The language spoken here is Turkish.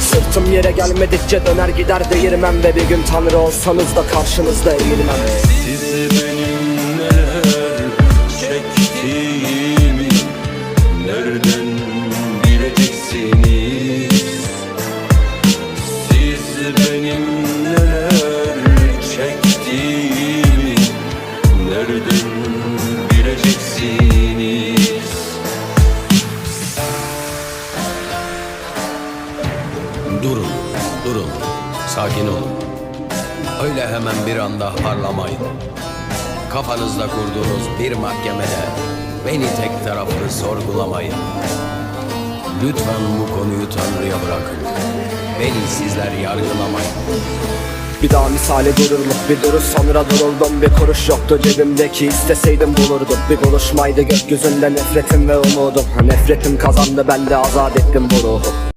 Sırtım yere gelmedikçe döner gider değirmem Ve bir gün tanrı olsanız da karşınızda eğilmem Siz benim neler çektiğimi nereden bileceksiniz? Siz benim neler çektiğimi nereden Durun, durun. Sakin olun. Öyle hemen bir anda harlamayın. Kafanızda kurduğunuz bir mahkemede beni tek taraflı sorgulamayın. Lütfen bu konuyu Tanrı'ya bırakın. Beni sizler yargılamayın. Bir daha misali dururluk bir duruş sonra duruldum Bir kuruş yoktu cebimdeki isteseydim bulurdum Bir buluşmaydı gökyüzünde nefretim ve umudum Nefretim kazandı ben de azat ettim bu ruhu